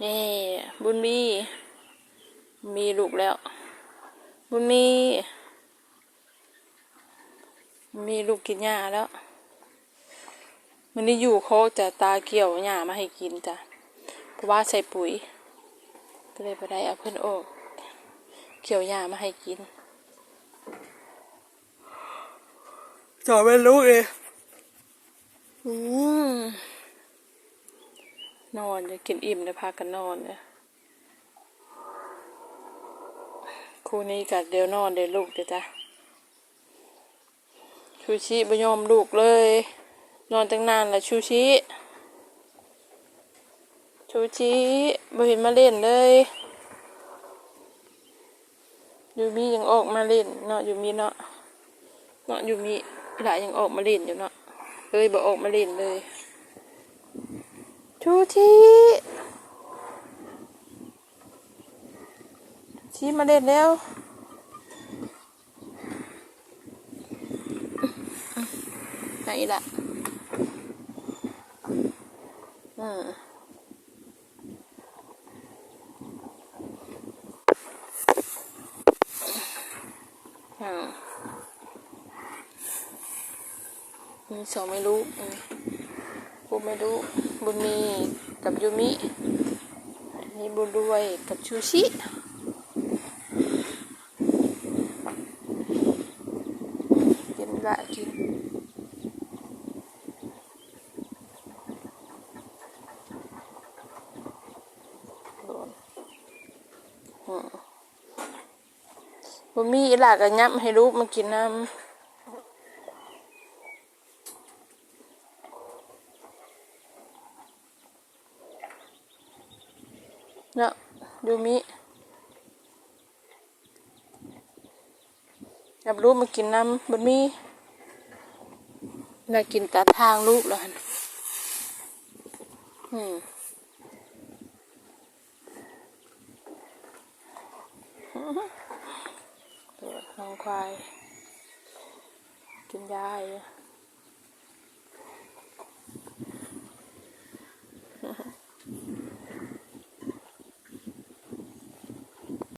นี่บุญมี มีลูกแล้ว บุญมี มีลูกกินหญ้าแล้วมันนี้อยู่เขาจะตาเกี่ยวหญ้ามาให้กินจ้ะเพราะว่าใส่ปุ๋ย ก็เลยไปได้เอาเพื่อนออกเกี่ยวหญ้ามาให้กินจอเป็นลูกเลยอืม นอนจะกินอิ่มเลยพากันนอนเนี่ยคู่นี้กัดเดี๋ยวนอนเดี๋ยวลูกเดี๋ยวจ้ะชูชิไม่ยอมลูกเลย นอนตั้งนานแล้วชูชิชูชิไม่เห็นมาเล่นเลยยูมียังออกมาเล่นเนาะยูมีเนาะเนาะยูมีหลานยังออกมาเล่นอยู่เนาะเอ้ยบ่ออกมาเล่นเลย ชูชีชีมาเล่นแล้วไหนล่ะอืมอืมมีสองไม่รู้อืม บุญไม่รู้บุญมีกับยูมิมีบุญด้วยกับชูชิกินละกินบุญมีอีหลากันยับให้ลูกมากินน้ำ เนาะยูมิกับลูกมากินน้ำบนมีน่ากินตาทางลูกแล้วอืมตัวน้องควาย กินยาอยู่